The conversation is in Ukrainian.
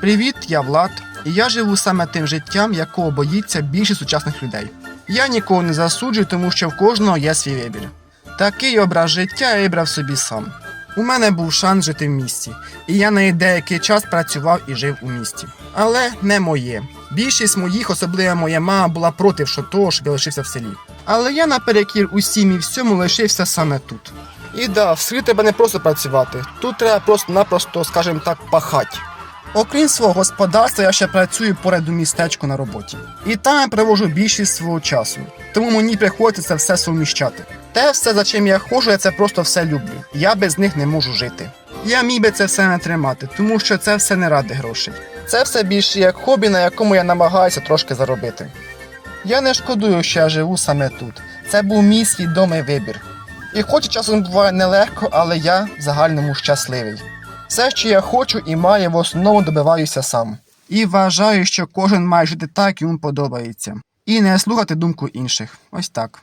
Привіт, я Влад, і я живу саме тим життям, якого боїться більшість сучасних людей. Я нікого не засуджую, тому що в кожного є свій вибір. Такий образ життя я вибрав собі сам. У мене був шанс жити в місті, і я на деякий час працював і жив у місті. Але не моє. Більшість моїх, особливо моя мама, була проти що того, щоб я лишився в селі. Але я наперекір усім і всьому лишився саме тут. І да, в селі треба не просто працювати, тут треба просто-напросто, скажімо так, пахати. Окрім свого господарства, я ще працюю поряд у містечку на роботі. І там я провожу більшість свого часу. Тому мені приходиться все суміщати. Те все, за чим я ходжу, я це просто все люблю. Я без них не можу жити. Я міг би це все не тримати, тому що це все не ради грошей. Це все більше як хобі, на якому я намагаюся трошки заробити. Я не шкодую, що я живу саме тут. Це був мій свідомий вибір. І хоч часом буває нелегко, але я в загальному щасливий. Все, що я хочу і маю, в основному добиваюся сам. І вважаю, що кожен має жити так, йому подобається. І не слухати думку інших. Ось так.